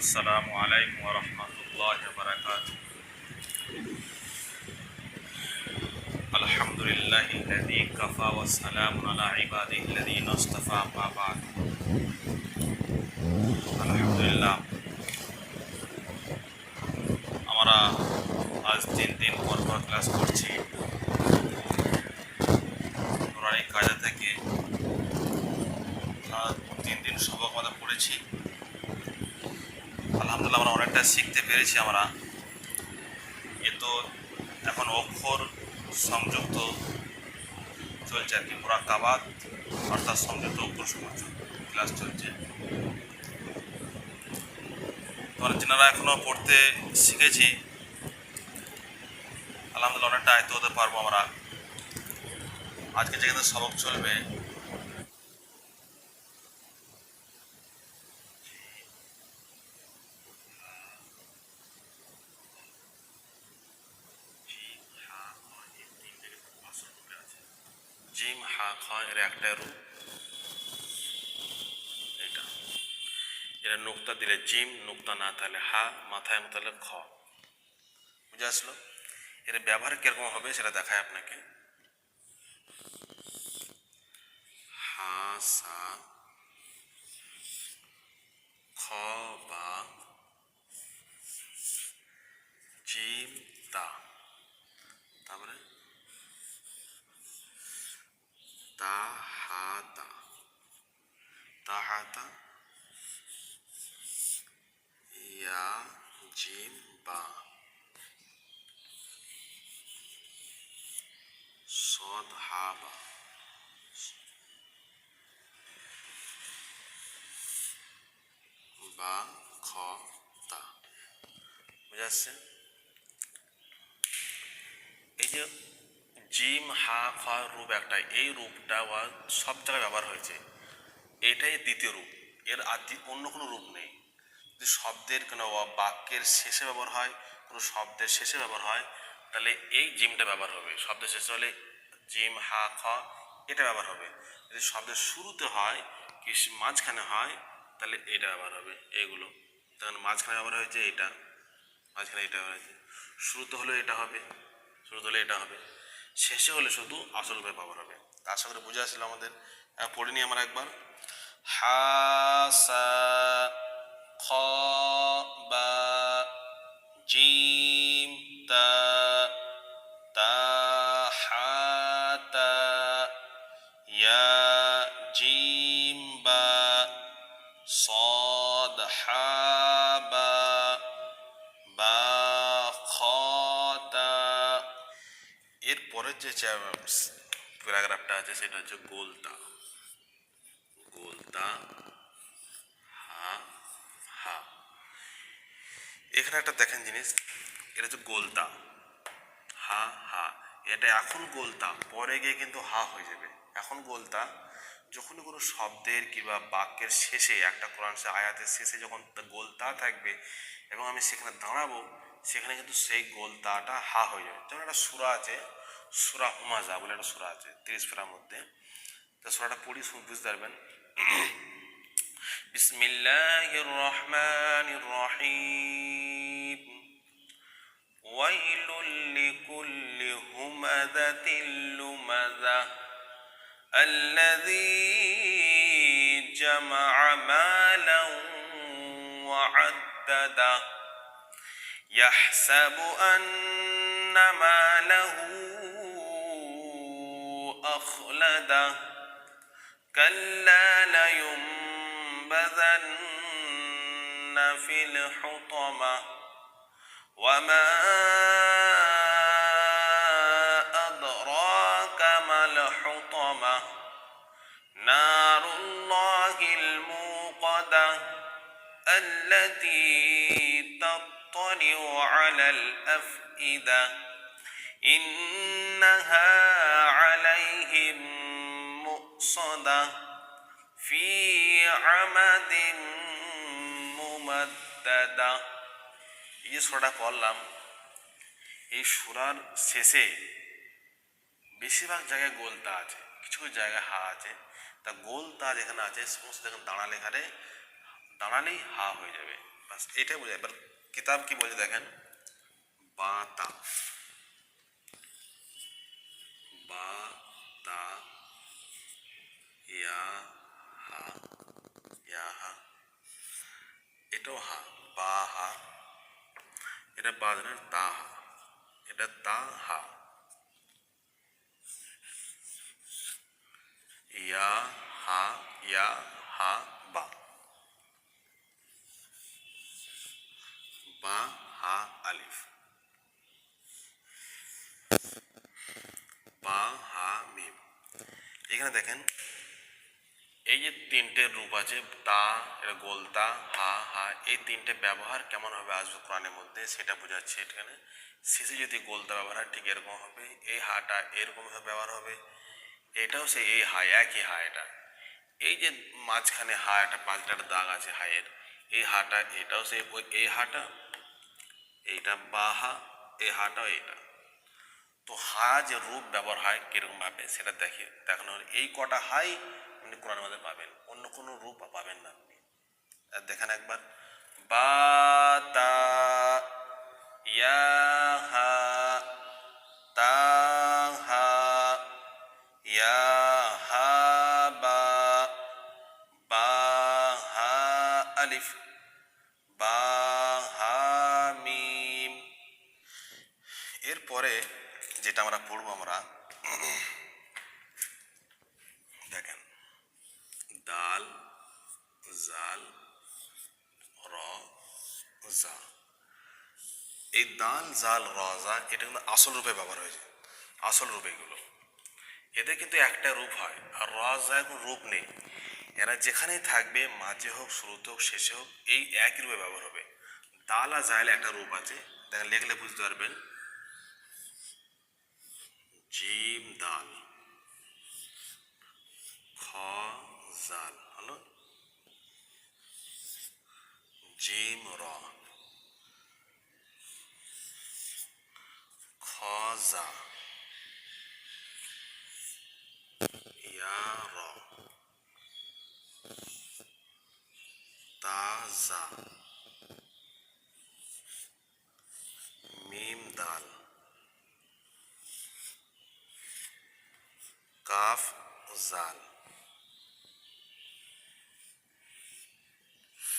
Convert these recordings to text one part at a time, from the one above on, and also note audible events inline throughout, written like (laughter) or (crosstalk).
السلام عليكم ورحمة الله وبركاته الحمد لله الذي كفى والسلام على عباده الذين اصطفى ما بعد আলহামদুলিল্লাহ আমরা আজ তিন দিন পর পর ক্লাস করছি নুরানি কাজা থেকে আর তিন দিন সবক আমাদের পড়েছি আলহামদুলিল্লাহ আমরা অনেকটা শিখতে পেরেছি আমরা। এ তো এখন অক্ষর সংযুক্ত চলছে আর কি মোরাকাবাদ অর্থাৎ সংযুক্ত অক্ষর সমাজ ক্লাস চলছে। তোমরা যেনারা এখনও পড়তে শিখেছি, আলহামদুলিল্লাহ অনেকটা আয়ত্ত হতে পারব আমরা। আজকে যেখানে সবক চলবে জিম হা খ এর একটা রূপ। এটা এরা নুক্তা দিলে জিম, নুক্তা না তাহলে হা, মাথায় তাহলে খ। বুঝে আসলো? এর ব্যবহার কীরকম হবে সেটা দেখায় আপনাকে। হা, সা, খ, বা, জিম, তা। তারপরে? তাহাতা তাহাতা ইয়া জিম বা সদ হাবা বা খ তা বুঝে আসছে এই যে জিম, হা, খ রূপ একটা। এই রূপটা সব জায়গায় ব্যবহার হয়েছে। এটাই দ্বিতীয় রূপ। এর আর অন্য কোনো রূপ নেই। যদি শব্দের কোনো বাক্যের শেষে ব্যবহার হয়, কোনো শব্দের শেষে ব্যবহার হয়, তাহলে এই জিমটা ব্যবহার হবে। শব্দের শেষে হলে জিম, হা, খ, এটা ব্যবহার হবে। যদি শব্দের শুরুতে হয় কি মাঝখানে হয়, তাহলে এটা ব্যবহার হবে। এইগুলো তখন মাঝখানে ব্যবহার হয়েছে এটা। মাঝখানে এটা ব্যবহার হয়েছে। শুরুতে হলে এটা হবে। শুরুতে হলে এটা হবে। শেষে হলে শুধু আসল রূপে ব্যবহার হবে তার সঙ্গে বুঝে আসলে আমাদের। পড়িনি পড়ে নিই আমরা একবার। হাসা খ, বা, জিম, তা এরপরের যে প্যারাগ্রাফটা আছে, সেটা হচ্ছে গোলতা। গোলতা, হা হা। এখানে একটা দেখেন জিনিস, এটা হচ্ছে গোলতা। হা হা। এটা এখন গোলতা, পরে গিয়ে কিন্তু হা হয়ে যাবে। এখন গোলতা যখন কোনো শব্দের কিংবা বাক্যের শেষে, একটা কোরআন আয়াতের শেষে যখন গোলতা থাকবে, এবং আমি সেখানে দাঁড়াবো, সেখানে কিন্তু সেই গোলতাটা হা হয়ে যাবে। যেমন একটা সুরা আছে সুরা হুমাজা বলে একটা সুরা আছে তিরিশ ফেরার মধ্যে তো সুরাটা পড়ি শুন- বুঝতে পারবেন বিসমিল্লাহির রহমানির রহিম ويل لكل همذة لمذة الذي جمع مالا وعدده يحسب أن ماله أخلده كلا لينبذن في الحطمة. وما أدراك ما الحطمة. نار الله الموقدة التي تطلع على الأفئدة. إنها عليهم مؤصدة في عمد ممددة এই যে সুরাটা পড়লাম এই সুরার শেষে বেশিরভাগ জায়গায় গোলতা আছে কিছু কিছু জায়গায় হা আছে তা গোলতা যেখানে আছে সমস্ত যেখানে দাঁড়ালে এখানে দাঁড়ালেই হা হয়ে যাবে বাস এটাই বোঝায় এবার কিতাব কি বলছে দেখেন বা তা বা তা ইয়া হা ইয়া হা এটাও হা বা হা এটা বা জানেন তা হা এটা তা হা ইয়া হা ইয়া হা বা বা হা আলিফ বা হা মিম এখানে দেখেন, এই যে তিনটে রূপ আছে তা এটা গোলতা হা হা, এই তিনটে ব্যবহার কেমন হবে আসবে কোরআনের মধ্যে সেটা বোঝাচ্ছে এখানে। শেষে যদি গোলতা ব্যবহার হয়, ঠিক এরকম হবে। এই হাটা এরকমভাবে ব্যবহার হবে। এটাও সেই এই হা, একই হা এটা। এই যে মাঝখানে হা একটা, পাঁচটা দাগ আছে হায়ের, এই হাটা এটাও ওই এই হাটা এইটা বা হা, এই হাটাও এইটা। তো হা যে রূপ ব্যবহার হয়, কীরকম ভাবে সেটা দেখে দেখানো এই কটা হাই আপনি কোরআন মধ্যে পাবেন। অন্য কোনো রূপ পাবেন না আপনি। দেখেন একবার। বা, তা, ইয়া, হা যেটা আমরা পড়ব আমরা, দেখেন, দাল, জাল, র, জা। এই দাল, জাল, র, জা, এটা কিন্তু আসল রূপে ব্যবহার হয়েছে, আসল রূপে এগুলো। এদের কিন্তু একটা রূপ হয়, আর র, জা এখন রূপ নেই। এরা যেখানেই থাকবে, মাঝে হোক, শুরুতে হোক, শেষে হোক, এই একই রূপে ব্যবহার হবে। দাল আর জাল একটা রূপ আছে, দেখেন, লেখলে বুঝতে পারবেন। জিম দাল। খ জাল। হলো জিম র। খ জা। ইয়া র। তা জা মিম দাল কাফ জাল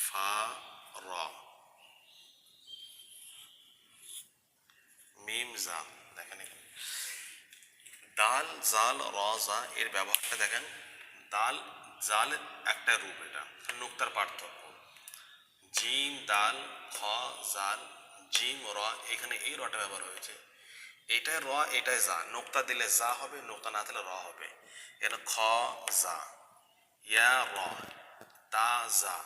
ফা র মিম দেখেন দাল, জাল র এর ব্যবহারটা দেখেন। দাল, জাল একটা রূপ এটা, নুক্তার পার্থক্য। জিম দাল, খ, জাল জিম র, এখানে এই রটা ব্যবহার হয়েছে। এটাই র, এটাই জা। নোক্তা দিলে জা হবে, নোক্তা না দিলে র হবে। এটা খ, জা। ইয়া, র। তা, জা।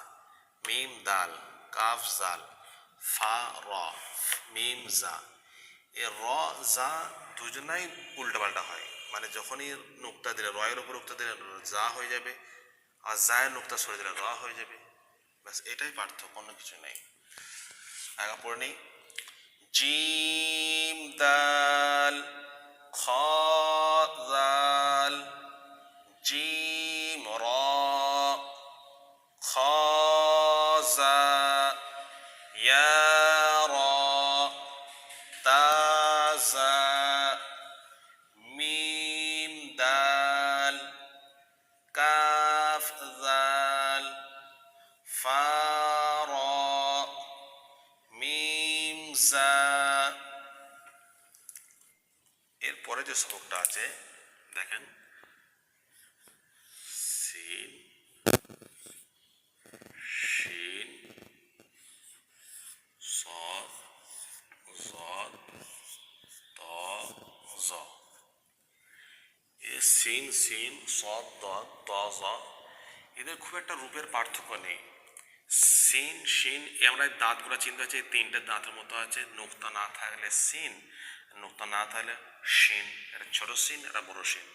মিম, দাল। কাফ, জাল। ফা, র। মিম, জা। এ র, যা দুজনাই উল্টাপাল্টা হয়। মানে যখনই নুক্তা দিলে রয়ের উপর উক্তা দিলে যা হয়ে যাবে, আর জায়ের নুক্তা সরে দিলে র হয়ে যাবে। ব্যাস, এটাই পার্থক্য, অন্য কিছু নেই। আগা পড়ে নেই। জিম, দাল, খ ঈসা এরপরে যে সবকটা আছে, দেখেন। সিন, শিন সদ জদ ত, জ। এ সিন সিন সৎ দ, ত, জ, এদের খুব একটা রূপের পার্থক্য নেই। সিন শিন আমরা দাঁতগুলো চিনতে হচ্ছে এই তিনটে দাঁতের মতো আছে, নোক্তা না থাকলে সিন নোক্তা না থাকলে শিন এটা ছোট সিন এটা বড় সিন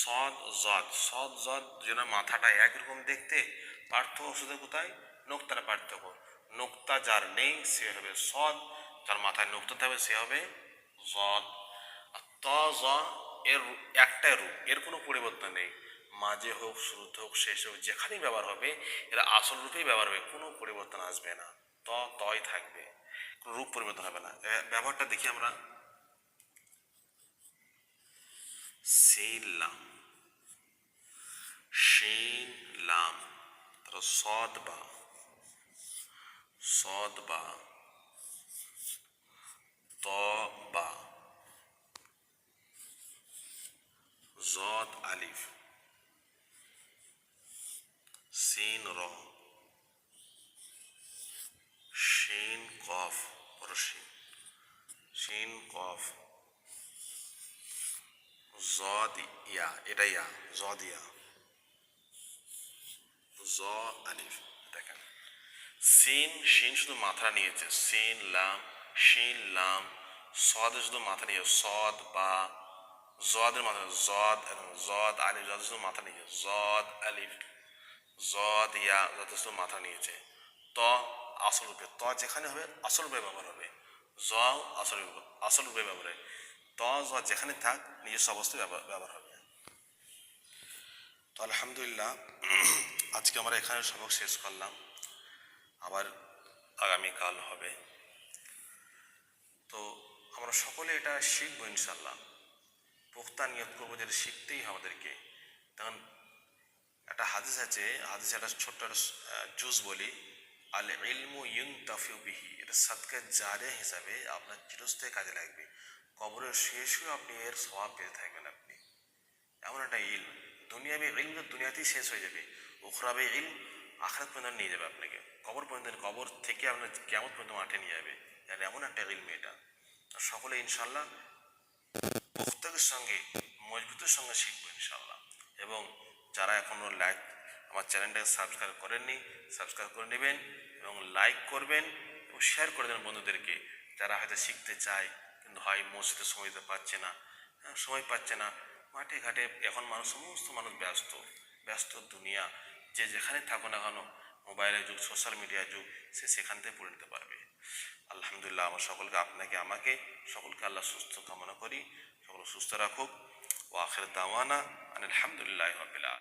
সদ, জদ সদ, জদ দুজনের মাথাটা একরকম দেখতে, পার্থক্য শুধু কোথায়? নোক্তার পার্থক্য। নোক্তা যার নেই, সে হবে সদ, যার মাথায় নোক্তা থাকবে, সে হবে জদ। ত, জ, এর একটাই রূপ, এর কোনো পরিবর্তন নেই। মাঝে হোক, শুরুতে হোক, শেষে হোক, যেখানেই ব্যবহার হবে, এরা আসল রূপেই ব্যবহার হবে, কোনো পরিবর্তন আসবে না। ত, তয় থাকবে, কোনো রূপ পরিবর্তন হবে না। ব্যবহারটা দেখি আমরা। সিন লাম শিন লাম তারপর সদ বা সদ বা ত বা জদ, আলিফ। সিন র শিন কফ বড় শিন কফ জদ ইয়া এটা ইয়া জদ ইয়া জ আলিফ দেখেন। সিন শিন শুধু মাথা নিয়েছে। সিন লাম শিন লাম সদ শুধু মাথা নিয়ে সদ বা জদের মাথা জদ জদ আলিফ জদ শুধু মাথা নিয়েছে জদ আলিফ জদ ইয়া যত শুধু মাথা নিয়েছে। ত আসল রূপে ত যেখানে হবে আসল রূপে ব্যবহার হবে। জ আসল আসল রূপে ব্যবহার হবে। ত, জ যেখানে থাক, নিজস্ব অবস্থায় ব্যবহার হবে। তো আলহামদুলিল্লাহ, (clears throat) আজকে আমরা এখানে সবক শেষ করলাম। আবার আগামীকাল হবে। তো আমরা সকলে এটা শিখব ইনশাল্লাহ পোক্তা নিয়ত করব, যেটা শিখতেই আমাদেরকে। তখন একটা হাদিস আছে, হাদিস একটা ছোট্ট জুস বলি আল ইলমু ইউন তাফিউ বিহি, এটা সাদকা জারে হিসাবে আপনার চিরস্থায়ী কাজে লাগবে। কবরের শুয়ে আপনি এর স্বভাব পেয়ে থাকবেন আপনি। এমন একটা ইল দুনিয়াবি ইলম তো দুনিয়াতেই শেষ হয়ে যাবে। উখরাবে ইল আখরাত পর্যন্ত নিয়ে যাবে আপনাকে। কবর পর্যন্ত, কবর থেকে আপনার কেমন পর্যন্ত মাঠে নিয়ে যাবে। এটা এমন একটা ইলম এটা। আর সকলে ইনশাল্লাহ পুস্তকের সঙ্গে, মজবুতের সঙ্গে শিখব ইনশাল্লাহ এবং যারা এখনও লাইক আমার চ্যানেলটাকে সাবস্ক্রাইব করেননি সাবস্ক্রাইব করে নেবেন এবং লাইক করবেন এবং শেয়ার করে দেবেন বন্ধুদেরকে। যারা হয়তো শিখতে চায় কিন্তু হয় মসজিদে সময় দিতে পারছে না হ্যাঁ, সময় পাচ্ছে না মাঠে ঘাটে এখন মানুষ সমস্ত মানুষ ব্যস্ত ব্যস্ত দুনিয়া। যে যেখানে থাকো না কেন মোবাইলের যুগ সোশ্যাল মিডিয়ার যুগ সে সেখান থেকে পড়ে নিতে পারবে। আলহামদুলিল্লাহ আমার সকলকে আপনাকে আমাকে সকলকে আল্লাহ সুস্থ কামনা করি। সকল সুস্থ রাখুক। ও আখের দাওয়ানা আলহামদুলিল্লাহ রবিল্লা